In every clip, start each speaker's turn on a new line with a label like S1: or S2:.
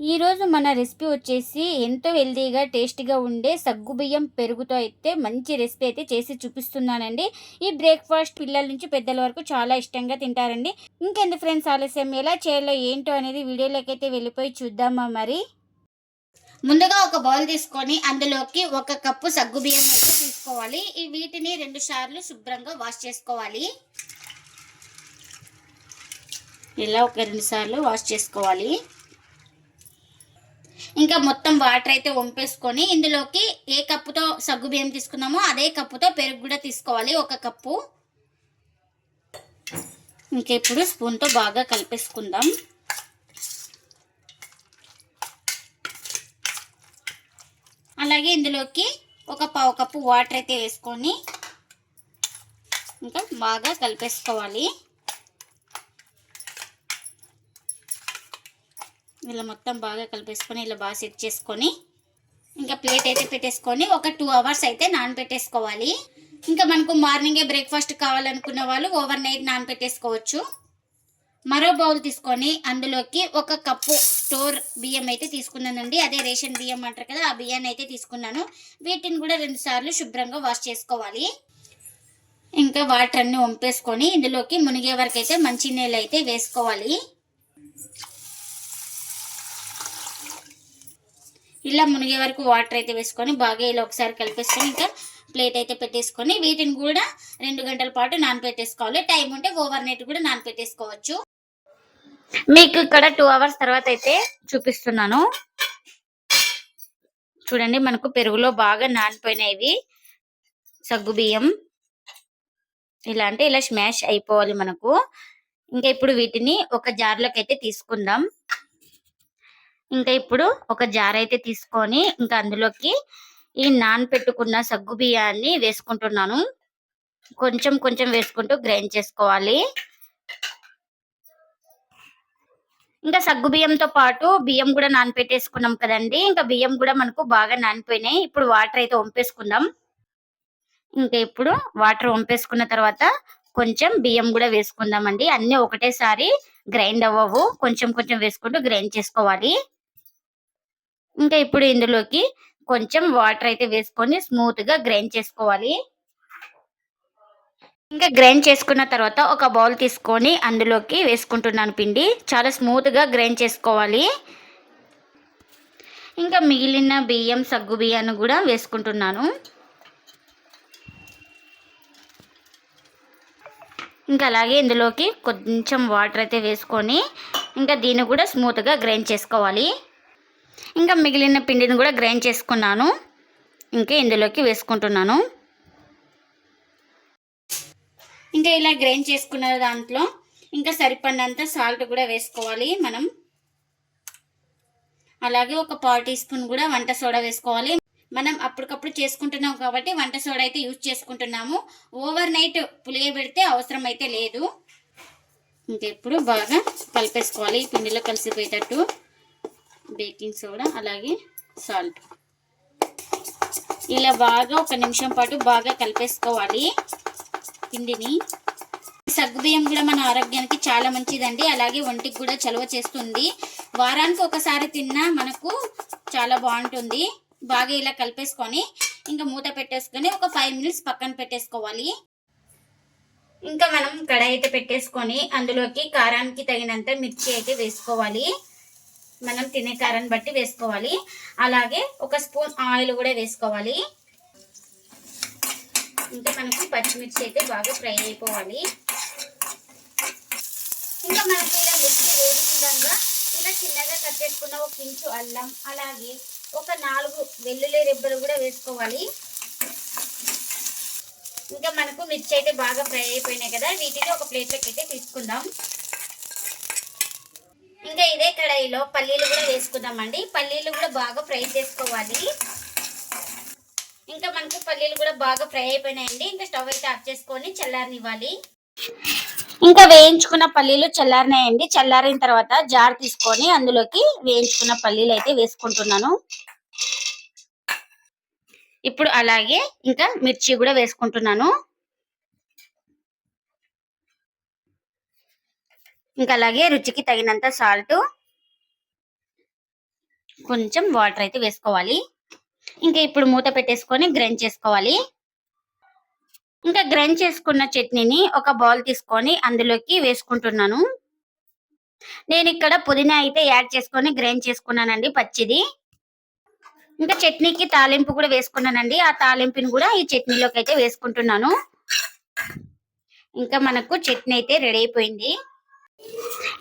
S1: ఈరోజు మన రెసిపీ వచ్చేసి ఎంతో హెల్తీగా టేస్టీగా ఉండే సగ్గుబియ్యం పెరుగుతో అయితే మంచి రెసిపీ అయితే చేసి చూపిస్తున్నానండి. ఈ బ్రేక్ఫాస్ట్ పిల్లల నుంచి పెద్దల వరకు చాలా ఇష్టంగా తింటారండి. ఇంకెందు ఫ్రెండ్స్ ఆలస్యం ఎలా చేయాలో ఏంటో అనేది వీడియోలోకి అయితే వెళ్ళిపోయి చూద్దామా మరి? ముందుగా ఒక బౌల్ తీసుకొని అందులోకి ఒక కప్పు సగ్గుబియ్యం అయితే తీసుకోవాలి. ఈ వీటిని రెండు సార్లు శుభ్రంగా వాష్ చేసుకోవాలి. ఇలా ఒక రెండు సార్లు వాష్ చేసుకోవాలి. ఇంకా మొత్తం వాటర్ అయితే వంపేసుకొని ఇందులోకి ఏ కప్పుతో సగ్గు బియ్యం తీసుకున్నామో అదే కప్పుతో పెరుగు కూడా తీసుకోవాలి ఒక కప్పు. ఇంకా ఇప్పుడు స్పూన్తో బాగా కలిపేసుకుందాం. అలాగే ఇందులోకి ఒక పావు కప్పు వాటర్ అయితే వేసుకొని ఇంకా బాగా కలిపేసుకోవాలి. ఇలా మొత్తం బాగా కలిపేసుకొని ఇలా బాగా సెట్ చేసుకొని ఇంకా ప్లేట్ అయితే పెట్టేసుకొని ఒక టూ అవర్స్ అయితే నానబెట్టేసుకోవాలి. ఇంకా మనకు మార్నింగే బ్రేక్ఫాస్ట్ కావాలనుకున్న వాళ్ళు ఓవర్ నైట్ నానబెట్టేసుకోవచ్చు. మరో బౌల్ తీసుకొని అందులోకి ఒక కప్పు స్టోర్ బియ్యం అయితే తీసుకున్నానండి. అదే రేషన్ బియ్యం అంటారు కదా ఆ బియ్యాన్ని అయితే తీసుకున్నాను. వీటిని కూడా రెండు సార్లు శుభ్రంగా వాష్ చేసుకోవాలి. ఇంకా వాటర్ అన్ని వంపేసుకొని ఇందులోకి మునిగే వరకు అయితే మంచి నీళ్ళు అయితే వేసుకోవాలి. ఇలా మునిగే వరకు వాటర్ అయితే వేసుకొని బాగా ఇలా ఒకసారి కలిపేసుకొని ఇంకా ప్లేట్ అయితే పెట్టేసుకొని వీటిని కూడా రెండు గంటల పాటు నానపెట్టేసుకోవాలి. టైం ఉంటే ఓవర్ నైట్ కూడా నానపెట్టేసుకోవచ్చు. మీకు ఇక్కడ టూ అవర్స్ తర్వాత అయితే చూపిస్తున్నాను. చూడండి మనకు పెరుగులో బాగా నానిపోయినవి సగ్గు బియ్యం. ఇలా అంటే ఇలా స్మాష్ అయిపోవాలి మనకు. ఇంకా ఇప్పుడు వీటిని ఒక జార్లోకి అయితే తీసుకుందాం. ఇంకా ఇప్పుడు ఒక జార్ అయితే తీసుకొని ఇంకా అందులోకి ఈ నాన్ పెట్టుకున్న సగ్గు బియ్యాన్ని వేసుకుంటున్నాను. కొంచెం కొంచెం వేసుకుంటూ గ్రైండ్ చేసుకోవాలి. ఇంకా సగ్గు బియ్యంతో పాటు బియ్యం కూడా నానపెట్టేసుకున్నాం కదండి. ఇంకా బియ్యం కూడా మనకు బాగా నానిపోయినాయి. ఇప్పుడు వాటర్ అయితే వంపేసుకుందాం. ఇంకా ఇప్పుడు వాటర్ వంపేసుకున్న తర్వాత కొంచెం బియ్యం కూడా వేసుకుందామండి. అన్ని ఒకటేసారి గ్రైండ్ అవ్వవు. కొంచెం కొంచెం వేసుకుంటూ గ్రైండ్ చేసుకోవాలి. ఇంకా ఇప్పుడు ఇందులోకి కొంచెం వాటర్ అయితే వేసుకొని స్మూత్గా గ్రైండ్ చేసుకోవాలి. ఇంకా గ్రైండ్ చేసుకున్న తర్వాత ఒక బౌల్ తీసుకొని అందులోకి వేసుకుంటున్నాను పిండి. చాలా స్మూత్గా గ్రైండ్ చేసుకోవాలి. ఇంకా మిగిలిన బియ్యం సగ్గు బియ్యాన్ని కూడా వేసుకుంటున్నాను. ఇంకా అలాగే ఇందులోకి కొంచెం వాటర్ అయితే వేసుకొని ఇంకా దీన్ని కూడా స్మూత్గా గ్రైండ్ చేసుకోవాలి. ఇంకా మిగిలిన పిండిని కూడా గ్రైండ్ చేసుకున్నాను. ఇంకా ఇందులోకి వేసుకుంటున్నాను. ఇంకా ఇలా గ్రైండ్ చేసుకున్న దాంట్లో ఇంకా సరిపడినంత సాల్ట్ కూడా వేసుకోవాలి మనం. అలాగే ఒక పావు టీ స్పూన్ కూడా వంట సోడా వేసుకోవాలి. మనం అప్పటికప్పుడు చేసుకుంటున్నాం కాబట్టి వంట సోడా అయితే యూజ్ చేసుకుంటున్నాము. ఓవర్ నైట్ పులియబెడితే అవసరం అయితే లేదు ఇంకెప్పుడు బాగా కలిపేసుకోవాలి. పిండిలో కలిసిపోయేటట్టు. బేకింగ్ సోడా అలాగే సాల్ట్. ఇలా బాగా ఒక నిమిషం పాటు బాగా కలిపేసుకోవాలి పిండిని. సగ్గుబియ్యం కూడా మన ఆరోగ్యానికి చాలా మంచిదండి. అలాగే ఒంటికి కూడా చలువ చేస్తుంది. వారానికి ఒకసారి తిన్నా మనకు చాలా బాగుంటుంది. బాగా ఇలా కలిపేసుకొని ఇంకా మూత పెట్టేసుకొని ఒక ఫైవ్ మినిట్స్ పక్కన పెట్టేసుకోవాలి. ఇంకా మనం కడాయి అయితే పెట్టేసుకొని అందులోకి కారానికి తగినంత మిర్చి అయితే వేసుకోవాలి. మనం తినే కారాన్ని బట్టి వేసుకోవాలి. అలాగే ఒక స్పూన్ ఆయిల్ కూడా వేసుకోవాలి. ఇంకా మనకు పచ్చిమిర్చి అయితే బాగా ఫ్రై అయిపోవాలి. ఇంకా మనకి ఇలా మిర్చి వేగుతుండగా ఇలా చిన్నగా కట్ చేసుకున్న ఒక ఇంచు అల్లం అలాగే ఒక నాలుగు వెల్లుల్లి రెబ్బలు కూడా వేసుకోవాలి. ఇంకా మనకు మిర్చి అయితే బాగా ఫ్రై అయిపోయినాయి కదా వీటిని ఒక ప్లేట్లోకి అయితే తీసుకుందాం. కడాయిలో పల్లీలు కూడా వేసుకుందామండి. పల్లీలు కూడా బాగా ఫ్రై చేసుకోవాలి. ఇంకా మనకి పల్లీలు కూడా బాగా ఫ్రై అయిపోయినాయండి. ఇంకా స్టవ్ అయితే ఆఫ్ చేసుకొని చల్లారనివ్వాలి. ఇంకా వేయించుకున్న పల్లీలు చల్లారినాయండి. చల్లారిన తర్వాత జార్ తీసుకొని అందులోకి వేయించుకున్న పల్లీలు అయితే వేసుకుంటున్నాను. ఇప్పుడు అలాగే ఇంకా మిర్చి కూడా వేసుకుంటున్నాను. ఇంకా అలాగే రుచికి తగినంత సాల్ట్ కొంచెం వాటర్ అయితే వేసుకోవాలి. ఇంకా ఇప్పుడు మూత పెట్టేసుకొని గ్రైండ్ చేసుకోవాలి. ఇంకా గ్రైండ్ చేసుకున్న చట్నీని ఒక బౌల్ తీసుకొని అందులోకి వేసుకుంటున్నాను. నేను ఇక్కడ పుదీనా అయితే యాడ్ చేసుకొని గ్రైండ్ చేసుకున్నానండి పచ్చిది. ఇంకా చట్నీకి తాలింపు కూడా వేసుకున్నానండి. ఆ తాలింపుని కూడా ఈ చట్నీలోకి అయితే వేసుకుంటున్నాను. ఇంకా మనకు చట్నీ అయితే రెడీ అయిపోయింది.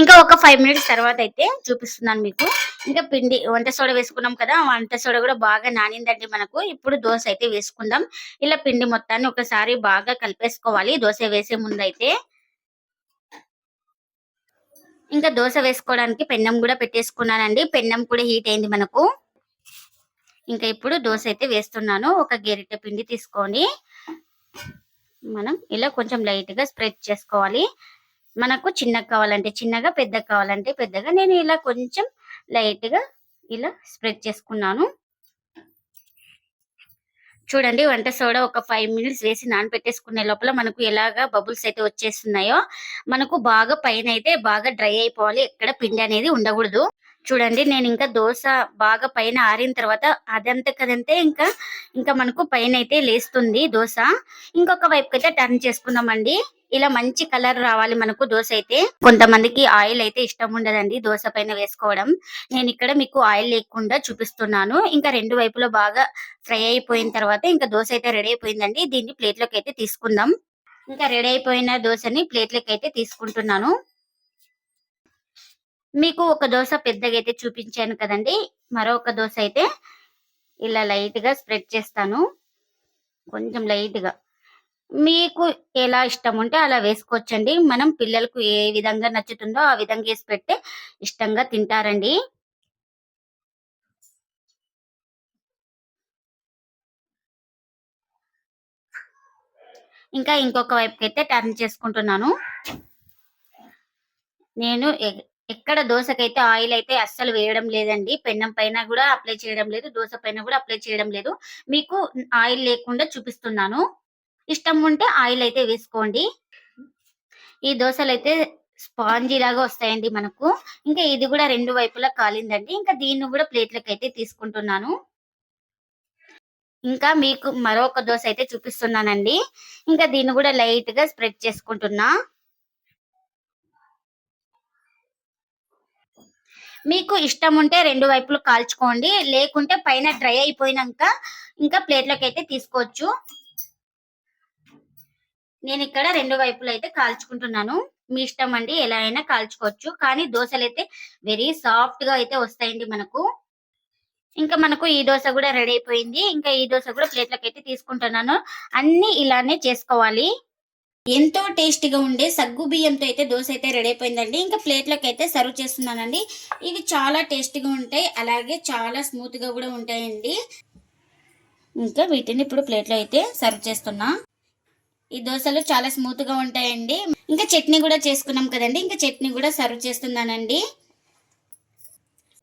S1: ఇంకా ఒక ఫైవ్ మినిట్స్ తర్వాత అయితే చూపిస్తున్నాను మీకు. ఇంకా పిండి వంట సోడా వేసుకున్నాం కదా వంట సోడా కూడా బాగా నానిందండి మనకు. ఇప్పుడు దోశ అయితే వేసుకుందాం. ఇలా పిండి మొత్తాన్ని ఒకసారి బాగా కలిపేసుకోవాలి దోశ వేసే ముందు అయితే ఇంకా దోశ వేసుకోవడానికి పెన్నం కూడా పెట్టేసుకున్నానండి. పెన్నం కూడా హీట్ అయింది మనకు. ఇంకా ఇప్పుడు దోశ అయితే వేస్తున్నాను. ఒక గెరిటె పిండి తీసుకొని మనం ఇలా కొంచెం లైట్గా స్ప్రెడ్ చేసుకోవాలి. మనకు చిన్నగా కావాలంటే చిన్నగా పెద్దగా కావాలంటే పెద్దగా. నేను ఇలా కొంచెం లైట్గా ఇలా స్ప్రెడ్ చేసుకున్నాను. చూడండి వంట సోడా ఒక ఫైవ్ మినిట్స్ వేసి నానబెట్టేసుకునే లోపల మనకు ఎలాగా బబుల్స్ అయితే వచ్చేస్తున్నాయో మనకు బాగా పైన అయితే బాగా డ్రై అయిపోవాలి. ఎక్కడ పిండి అనేది ఉండకూడదు. చూడండి నేను ఇంకా దోశ బాగా పైన ఆరిన తర్వాత అదంతే కదంతే ఇంకా ఇంకా మనకు పైన అయితే లేస్తుంది దోశ. ఇంకొక వైపు అయితే టర్న్ చేసుకుందామండి. ఇలా మంచి కలర్ రావాలి మనకు దోశ అయితే. కొంతమందికి ఆయిల్ అయితే ఇష్టం ఉండదండి దోశ పైన వేసుకోవడం. నేను ఇక్కడ మీకు ఆయిల్ లేకుండా చూపిస్తున్నాను. ఇంకా రెండు వైపులో బాగా ఫ్రై అయిపోయిన తర్వాత ఇంకా దోశ అయితే రెడీ అయిపోయిందండి. దీన్ని ప్లేట్లోకి అయితే తీసుకుందాం. ఇంకా రెడీ అయిపోయిన దోశని ప్లేట్లోకి అయితే తీసుకుంటున్నాను. మీకు ఒక దోశ పెద్దగా అయితే చూపించాను కదండి. మరొక దోశ అయితే ఇలా లైట్గా స్ప్రెడ్ చేస్తాను. కొంచెం లైట్గా మీకు ఎలా ఇష్టం ఉంటే అలా వేసుకోవచ్చండి. మనం పిల్లలకు ఏ విధంగా నచ్చుతుందో ఆ విధంగా వేసి పెడితే ఇష్టంగా తింటారండి. ఇంకా ఇంకొక వైపుకి అయితే టర్న్ చేసుకుంటున్నాను. నేను ఎక్కడ దోశకైతే ఆయిల్ అయితే అస్సలు వేయడం లేదండి. పెన్నం పైన కూడా అప్లై చేయడం లేదు. దోశ పైన కూడా అప్లై చేయడం లేదు. మీకు ఆయిల్ లేకుండా చూపిస్తున్నాను. ఇష్టం ఉంటే ఆయిల్ అయితే వేసుకోండి. ఈ దోశలు అయితే స్పాంజీ లాగా వస్తాయండి మనకు. ఇంకా ఇది కూడా రెండు వైపులా కాలిందండి. ఇంకా దీన్ని కూడా ప్లేట్లకు అయితే తీసుకుంటున్నాను. ఇంకా మీకు మరొక దోశ అయితే చూపిస్తున్నానండి. ఇంకా దీన్ని కూడా లైట్గా స్ప్రెడ్ చేసుకుంటున్నా. మీకు ఇష్టం ఉంటే రెండు వైపులు కాల్చుకోండి లేకుంటే పైన డ్రై అయిపోయినాక ఇంకా ప్లేట్లోకి అయితే తీసుకోవచ్చు. నేను ఇక్కడ రెండు వైపులు అయితే కాల్చుకుంటున్నాను. మీ ఇష్టం అండి ఎలా అయినా కాల్చుకోవచ్చు. కానీ దోశలు అయితే వెరీ సాఫ్ట్గా అయితే వస్తాయండి మనకు. ఇంకా మనకు ఈ దోశ కూడా రెడీ అయిపోయింది. ఇంకా ఈ దోశ కూడా ప్లేట్లోకి అయితే తీసుకుంటున్నాను. అన్ని ఇలానే చేసుకోవాలి. ఎంతో టేస్టీగా ఉండే సగ్గు బియ్యంతో అయితే దోశ అయితే రెడీ అయిపోయిందండి. ఇంకా ప్లేట్లోకి అయితే సర్వ్ చేస్తున్నానండి. ఇవి చాలా టేస్టీగా ఉంటాయి. అలాగే చాలా స్మూత్గా కూడా ఉంటాయండి. ఇంకా వీటిని ఇప్పుడు ప్లేట్లో అయితే సర్వ్ చేస్తున్నా. ఈ దోశలు చాలా స్మూత్గా ఉంటాయండి. ఇంకా చట్నీ కూడా చేసుకున్నాం కదండి. ఇంకా చట్నీ కూడా సర్వ్ చేస్తున్నానండి.